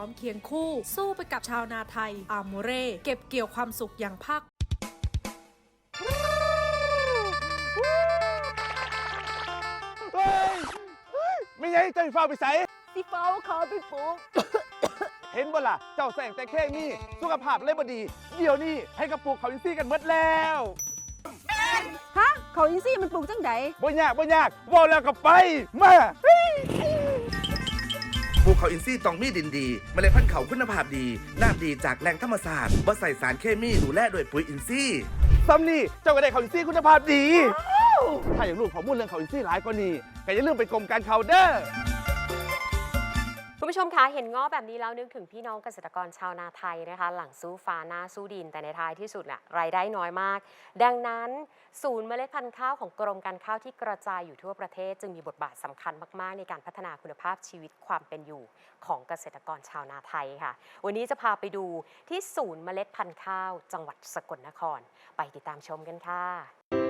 ร้อมเคียงคู่ สู้ไปกับชาวนาไทย อาโมเร่ เก็บเกี่ยวความสุขอย่างภาคเฮ้ยเฮ้ยไม่ใช่เจ้าอีฟ้าไปใส่สิฟ้าว่าเขาไปปลูกเห็นบ่ล่ะ เจ้าแสงแต่แค่นี้สุขภาพเลยบ่ดี เดี๋ยวนี้ให้กระปุกเขาอินซี่กันหมดแล้วฮะเขาอินซี่มันปลูกจังไดบ่ยากบ่ยากเว่าแล้วก็ไป มา ภูเขาอินทรีย์ตองมีดินดีเมล็ดพันธุ์เขาคุณภาพดีน้ำดีจากแหล่งธรรมศาสตร์บ่ใส่สารเคมีดูแลโดวยปุ๋ยอินทรีย์ซัมนี่เจ้าก็ได้เขาอินซี่คุณภาพดี ถ้าอยากรู้ข้อมูลเรื่องเขาอินซี่หลายกว่านี้ก็อย่าลืมไปกรมการเขาเด้อ คุณผู้ชมคะเห็นง้อแบบนี้แล้วนึกถึงพี่น้องเกษตรกรชาวนาไทยนะคะ หลังสู้ฟ้าหน้าสู้ดิน แต่ในท้ายที่สุดแหละรายได้น้อยมาก ดังนั้น ศูนย์เมล็ดพันธุ์ข้าวของกรมการข้าวที่กระจายอยู่ทั่วประเทศ จึงมีบทบาทสำคัญมากๆ ในการพัฒนาคุณภาพชีวิตความเป็นอยู่ของเกษตรกรชาวนาไทยค่ะ วันนี้จะพาไปดูที่ศูนย์เมล็ดพันธุ์ข้าว จังหวัดสกลนคร ไปติดตามชมกันค่ะ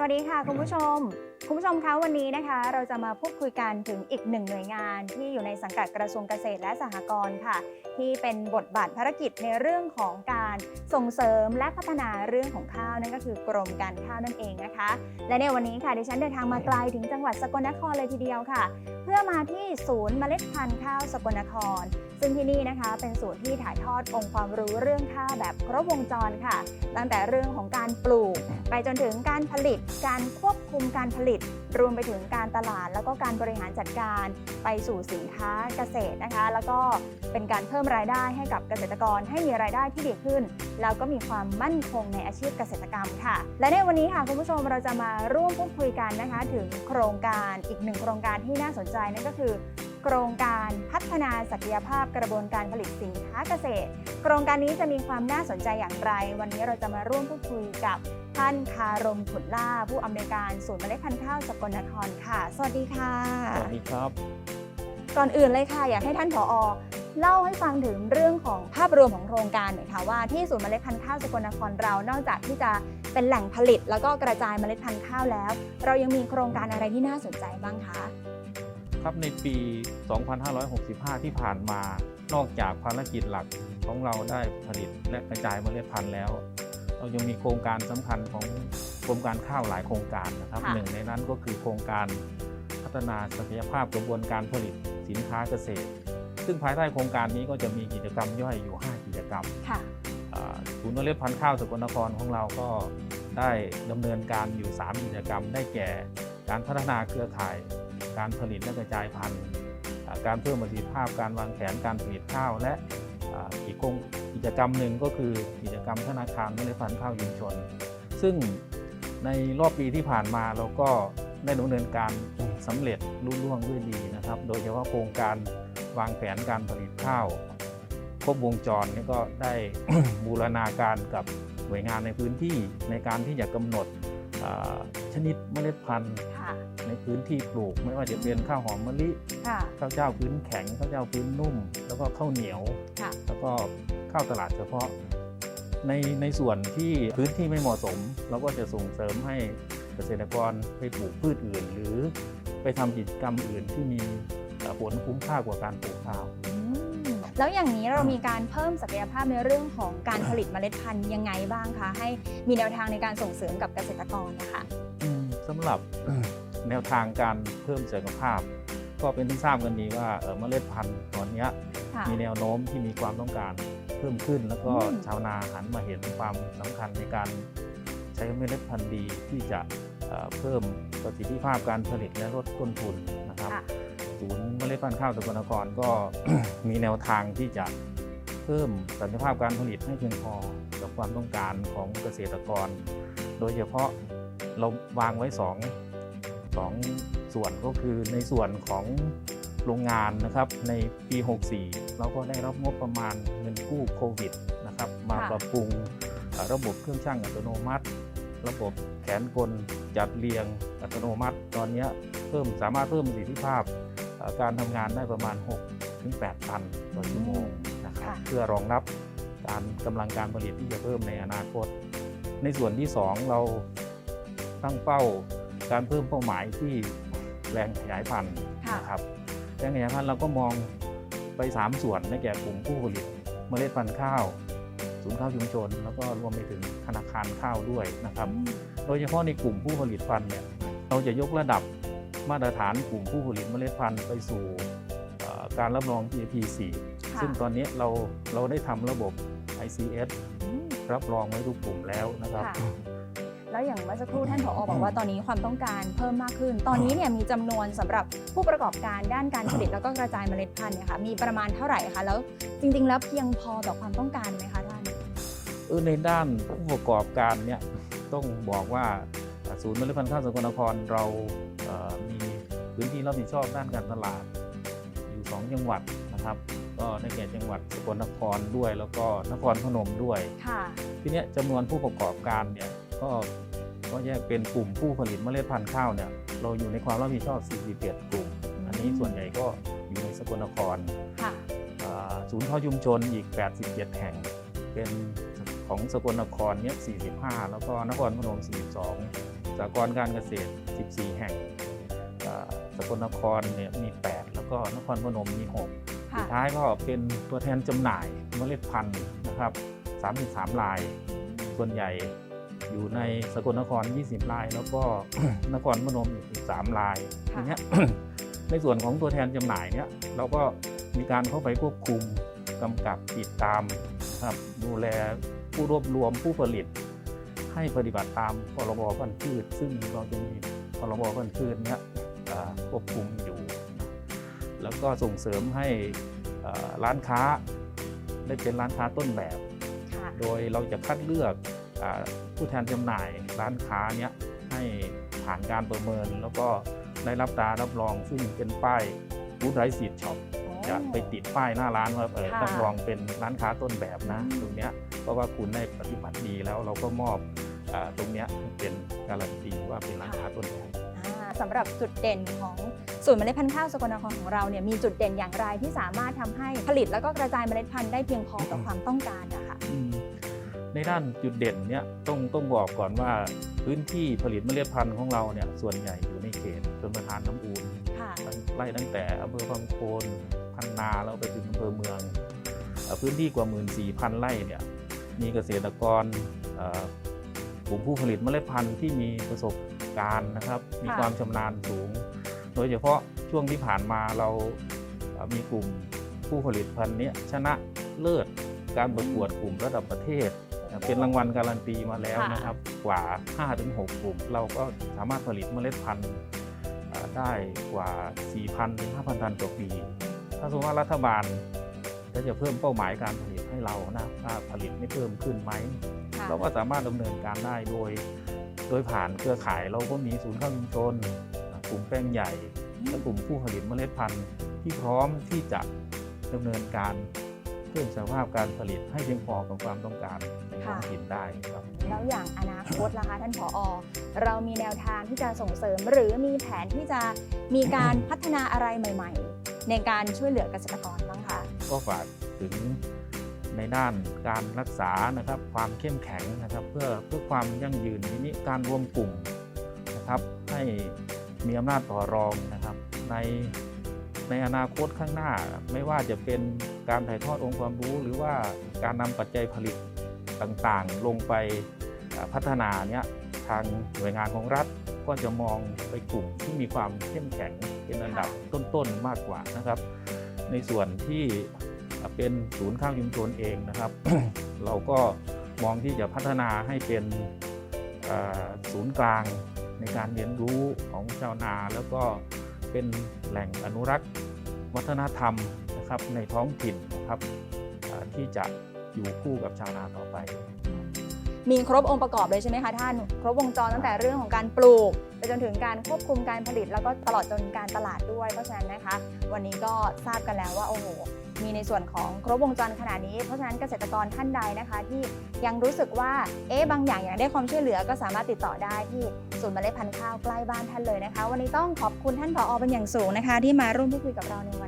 สวัสดีค่ะคุณผู้ชม คุณผู้ชมคะวันนี้นะคะ เราจะมาพูดคุยกันถึงอีกหนึ่งหน่วยงานที่อยู่ในสังกัดกระทรวงเกษตรและสหกรณ์ค่ะ ที่เป็นบทบาทภารกิจในเรื่องของการส่งเสริมและพัฒนาเรื่องของข้าวนั่นก็คือกรมการข้าวนั่นเองนะคะ และในวันนี้ค่ะดิฉันเดินทางมาไกลถึงจังหวัดสกลนครเลยทีเดียวค่ะ เพื่อมาที่ศูนย์เมล็ดพันธุ์ข้าวสกลนคร ซึ่งที่นี่นะคะเป็นศูนย์ที่ถ่ายทอดองค์ความรู้เรื่องข้าวแบบครบวงจรค่ะ ตั้งแต่เรื่องของการปลูก ไปจนถึงการผลิต การควบคุมการผลิต รวมไปถึงการตลาดแล้วก็การบริหารจัดการ ไปสู่สินค้าเกษตรนะคะ แล้วก็เป็นการเพิ่มรายได้ให้กับเกษตรกรให้มีรายได้ที่ดีขึ้น แล้วก็มีความมั่นคงในอาชีพเกษตรกรรมค่ะ และในวันนี้ค่ะคุณผู้ชมเราจะมาร่วมพูดคุยกันนะคะ ถึงโครงการอีกหนึ่งโครงการที่น่าสนใจนั่นก็คือโครงการพัฒนาศักยภาพกระบวนการผลิตสินค้าเกษตร โครงการนี้จะมีความน่าสนใจอย่างไร วันนี้เราจะมาร่วมพูดคุยกับท่านคารมผุดล่า ผู้อำนวยการศูนย์เมล็ดพันธุ์ข้าวสกลนครค่ะ สวัสดีค่ะ สวัสดีครับ ก่อนอื่นเลยค่ะ อยากให้ท่านผอ เล่าให้ฟังถึงเรื่องของภาพรวมของโครงการหน่อยค่ะว่าที่ศูนย์เมล็ดพันธุ์ข้าวสกลนครเรา นอกจากที่จะเป็นแหล่งผลิต แล้วก็กระจายเมล็ดพันธุ์ข้าวแล้ว เรายังมีโครงการอะไรที่น่าสนใจบ้างคะครับในปี 2565 ที่ผ่านมา นอกจากภารกิจหลักของเราได้ผลิตและกระจายเมล็ดพันธุ์แล้ว เรายังมีโครงการสำคัญของกรมการข้าวหลายโครงการนะครับค่ะหนึ่งในนั้นก็คือโครงการพัฒนาศักยภาพกระบวนการผลิตสินค้าเกษตร ซึ่งภายใต้โครงการนี้ก็จะมีกิจกรรมย่อยอยู่ 5 กิจกรรมค่ะอ่าศูนย์เมล็ดพันธุ์ข้าวสกลนครของเราก็ได้ดำเนินการอยู่ 3 กิจกรรม ได้แก่ การพัฒนาเครือข่าย การผลิตและกระจายพันธุ์อ่าการเพิ่มประสิทธิภาพการวางแผนการผลิตข้าวและอ่าอีกโครงกิจกรรมหนึ่งก็คือกิจกรรมธนาคารเมล็ดพันธุ์ข้าวชุมชน ซึ่งในรอบปีที่ผ่านมาเราก็ได้ดำเนินการสำเร็จรุ่ล่วงด้วยดีนะครับ โดยเฉพาะโครงการ วางแผนการผลิตข้าวครบวงจรนี่ก็ได้บูรณาการกับหน่วยงานในพื้นที่ในการที่จะกำหนดอ่าชนิดเมล็ดพันธุ์ค่ะในพื้นที่ปลูกไม่ว่าจะเป็นข้าวหอมมะลิค่ะข้าวเจ้าพื้นแข็งข้าวเจ้าพื้นนุ่ม แล้วก็ข้าวเหนียวค่ะแล้วก็ข้าวตลาดเฉพาะ ในในส่วนที่พื้นที่ไม่เหมาะสมเราก็จะส่งเสริมให้เกษตรกรไปปลูกพืชอื่น หรือไปทำกิจกรรมอื่นที่มีเอ่อ ผลคุ้มค่ากว่าการปลูกข้าวอืมแล้วอย่างนี้เรามีการเพิ่มศักยภาพในเรื่องของการผลิตเมล็ดพันธุ์ยังไงบ้างคะให้มีแนวทางในการส่งเสริมกับเกษตรกรนะคะอืมสำหรับแนวทางการเพิ่มศักยภาพ ก็เป็นที่ทราบกันดีว่าเอ่อเมล็ดพันธุ์ตอนเนี้ยค่ะมีแนวโน้มที่มีความต้องการเพิ่มขึ้น แล้วก็อืมชาวนาหันมาเห็นความสำคัญในการใช้เมล็ดพันธุ์ดีที่จะเอ่อเพิ่มประสิทธิภาพการผลิตและลดต้นทุนนะครับค่ะ ศูนย์เมล็ดพันธุ์ข้าวสกลนครก็มีแนวทางที่จะเพิ่มศักยภาพการผลิตให้เพียงพอกับความต้องการของเกษตรกร โดยเฉพาะเราวางไว้สองสองส่วนก็คือในส่วนของโรงงานนะครับในปี 64 เราก็ได้รับงบประมาณเงินกู้โควิดนะครับมาค่ะปรับปรุงเอ่อระบบเครื่องช่างอัตโนมัติ ระบบแขนกลจัดเรียงอัตโนมัติ ตอนเนี้ยเพิ่มสามารถเพิ่มประสิทธิภาพเอ่อ การทำงานได้ประมาณ6ถึง8ตันต่อชั่วโมงนะครับค่ะเพื่อรองรับการกำลังการผลิตที่จะเพิ่มในอนาคต ในส่วนที่ 2 เราตั้งเป้าการเพิ่มเป้าหมายที่แรงขยายพันธุ์ค่ะนะครับแรงขยายพันธุ์เราก็มองไป 3 ส่วนในแก่กลุ่มผู้ผลิตเมล็ดพันธุ์ข้าวศูนย์ข้าวชุมชน แล้วก็รวมไปถึงธนาคารข้าวด้วยนะครับ โดยเฉพาะในกลุ่มผู้ผลิตพันธุ์เนี่ยเราจะยกระดับ มาตรฐานกลุ่มผู้ผลิตเมล็ดพันธุ์ไปสู่เอ่อการรับรอง GAP 4ค่ะซึ่งตอนนี้เราเราได้ทำระบบ ICS อืมรับรองไว้ทุกกลุ่มแล้วนะครับค่ะแล้วอย่างเมื่อสักครู่ท่านผอบอกว่าตอนนี้ความต้องการเพิ่มมากขึ้น ตอนนี้เนี่ยมีจำนวนสำหรับผู้ประกอบการด้านการผลิตแล้วก็กระจายเมล็ดพันธุ์เนี่ยค่ะมีประมาณเท่าไหร่คะแล้วจริง ๆ แล้วเพียงพอต่อความต้องการไหมคะท่านเออในด้านผู้ประกอบการเนี่ยต้องบอกว่า ศูนย์เมล็ดพันธุ์ข้าวสกลนครเราเอ่อมีพื้นที่รับผิดชอบด้านการตลาด อยู่ 2 จังหวัดนะครับ ก็ได้แก่จังหวัดสกลนครด้วย แล้วก็นครพนมด้วยค่ะทีเนี้ยจำนวนผู้ประกอบการเนี่ยก็ก็แยกเป็นกลุ่มผู้ผลิตเมล็ดพันธุ์ข้าวเนี่ยเราอยู่ในความรับผิดชอบ41กลุ่ม อันนี้ส่วนใหญ่ก็อยู่ในสกลนครค่ะอ่าศูนย์ข้าวชุมชนอีก 87 แห่ง เป็นของสกลนครเนี่ย45 แล้วก็นครพนม 42 สากรณ์การเกษตร 14 แห่งอ่าสกลนครเนี่ยมี 8 แล้วก็นครพนมมี 6 สุค่ะดท้ายก็เป็นตัวแทนจำหน่ายเมล็ดพันธุ์นะครับ 33 ลาย ส่วนใหญ่อยู่ในสกลนคร 20 ลาย แล้วก็นครพนมอีก3ลายค่ะทีเนี้ยในส่วนของตัวแทนจำหน่ายเนี่ยเราก็มีการเข้าไปควบคุมกำกับติดตามนะครับดูแลผู้รวบรวมผู้ผลิต ให้ปฏิบัติตามพรบพันธุ์พืชซึ่งเราจะมีพรบพันธุ์พืชเนี่ยเอ่อควบคุมอยู่นะแล้วก็ส่งเสริมให้เอ่อร้านค้าได้เป็นร้านค้าต้นแบบค่ะโดยเราจะคัดเลือกอาผู้แทนจำหน่ายร้านค้าเนี้ยให้ผ่านการประเมิน แล้วก็ได้รับตรารับรองซึ่งเป็นป้ายบูธไรซีดช็อปจะไปติดป้ายหน้าร้านว่าเออค่ะรับรองเป็นร้านค้าต้นแบบนะอืมตรงเนี้ยเพราะว่าคุณได้ปฏิบัติดีแล้วเราก็มอบอา ตรงเนี้ยให้เป็นการันตีว่าเป็นร้านค้าต้นแบบอ่าสำหรับจุดเด่นของศูนย์เมล็ดพันธุ์ข้าวสกลนครของเราเนี่ยมีจุดเด่นอย่างไรที่สามารถทำให้ผลิตแล้วก็กระจายเมล็ดพันธุ์ได้เพียงพอต่อความต้องการนะคะอืมในด้านจุดเด่นเนี่ยต้องต้องบอกก่อนว่าพื้นที่ผลิตเมล็ดพันธุ์ของเราเนี่ยส่วนใหญ่อยู่ในเขตชนประทานน้ำอูนค่ะไล่ตั้งแต่อำเภอบางโคนพันนาแล้วไปถึงอำเภอเมืองเอ่อพื้นที่กว่า 14,000 ไร่เนี่ยมีเกษตรกรเอ่อ กลุ่มผู้ผลิตเมล็ดพันธุ์ที่มีประสบการณ์นะครับ มีค่ะความชำนาญสูง โดยเฉพาะช่วงที่ผ่านมาเราเอ่อมีกลุ่มผู้ผลิตพันธุ์เนี้ยชนะเลิศการประกวดกลุ่มระดับประเทศ เป็นรางวัลการันตีมาแล้วค่ะนะครับ กว่า 5-6 กลุ่ม เราก็สามารถผลิตเมล็ดพันธุ์เอ่อได้กว่า 4,000ถึง5,000 ตันต่อปี ถ้าสมมติว่ารัฐบาลก็จะเพิ่มเป้าหมายการผลิตให้เรานะถ้าผลิตไม่เพิ่มขึ้นไหมค่ะ เราก็สามารถดำเนินการได้โดย โดยผ่านเครือข่ายเราก็มีศูนย์ข้าวชุมชนกลุ่มแป้งใหญ่ และกลุ่มผู้ผลิตเมล็ดพันธุ์ที่พร้อมที่จะดำเนินการเพิ่มสภาพการผลิตให้เพียงพอกับความต้องการในท้องถิ่นได้ครับแล้วอย่างอนาคตล่ะคะท่านผอ เรามีแนวทางที่จะส่งเสริม หรือมีแผนที่จะมีการพัฒนาอะไรใหม่ ๆ ในการช่วยเหลือเกษตรกรบ้างคะก็ฝากถึง ในด้านการรักษานะครับความเข้มแข็งนะครับ เพื่อเพื่อความยั่งยืนทีนี้การรวมกลุ่มนะครับให้มีอำนาจต่อรองนะครับในในอนาคตข้างหน้า ไม่ว่าจะเป็นการถ่ายทอดองค์ความรู้ หรือว่าการนำปัจจัยผลิตต่างๆ ลงไปพัฒนาเนี้ยทางหน่วยงานของรัฐก็จะมองไปกลุ่มที่มีความเข้มแข็งเป็นอันดับต้นๆมากกว่านะครับ ในส่วนที่ เป็นศูนย์ข้าวชุมชนเองนะครับ เราก็มองที่จะพัฒนาให้เป็นเอ่อศูนย์กลางในการเรียนรู้ของชาวนา แล้วก็เป็นแหล่งอนุรักษ์วัฒนธรรมนะครับในท้องถิ่นนะครับเอ่อที่จะอยู่คู่กับชาวนาต่อไป มีครบองค์ประกอบเลยใช่ไหมคะท่าน ครบวงจรตั้งแต่เรื่องของการปลูกไปจนถึงการควบคุมการผลิต แล้วก็ตลอดจนการตลาดด้วยเพราะฉะนั้นนะคะ วันนี้ก็ทราบกันแล้วว่าโอ้โห มีในส่วนของครบวงจรขนาดนี้ เพราะฉะนั้นเกษตรกรท่านใดนะคะ ที่ยังรู้สึกว่าเอ๊ะบางอย่างอยากได้ความช่วยเหลือก็สามารถติดต่อได้ที่ศูนย์เมล็ดพันธุ์ข้าวใกล้บ้านท่านเลยนะคะ วันนี้ต้องขอบคุณท่านผอเป็นอย่างสูงนะคะ ที่มาร่วมพูดคุยกับเราในวัน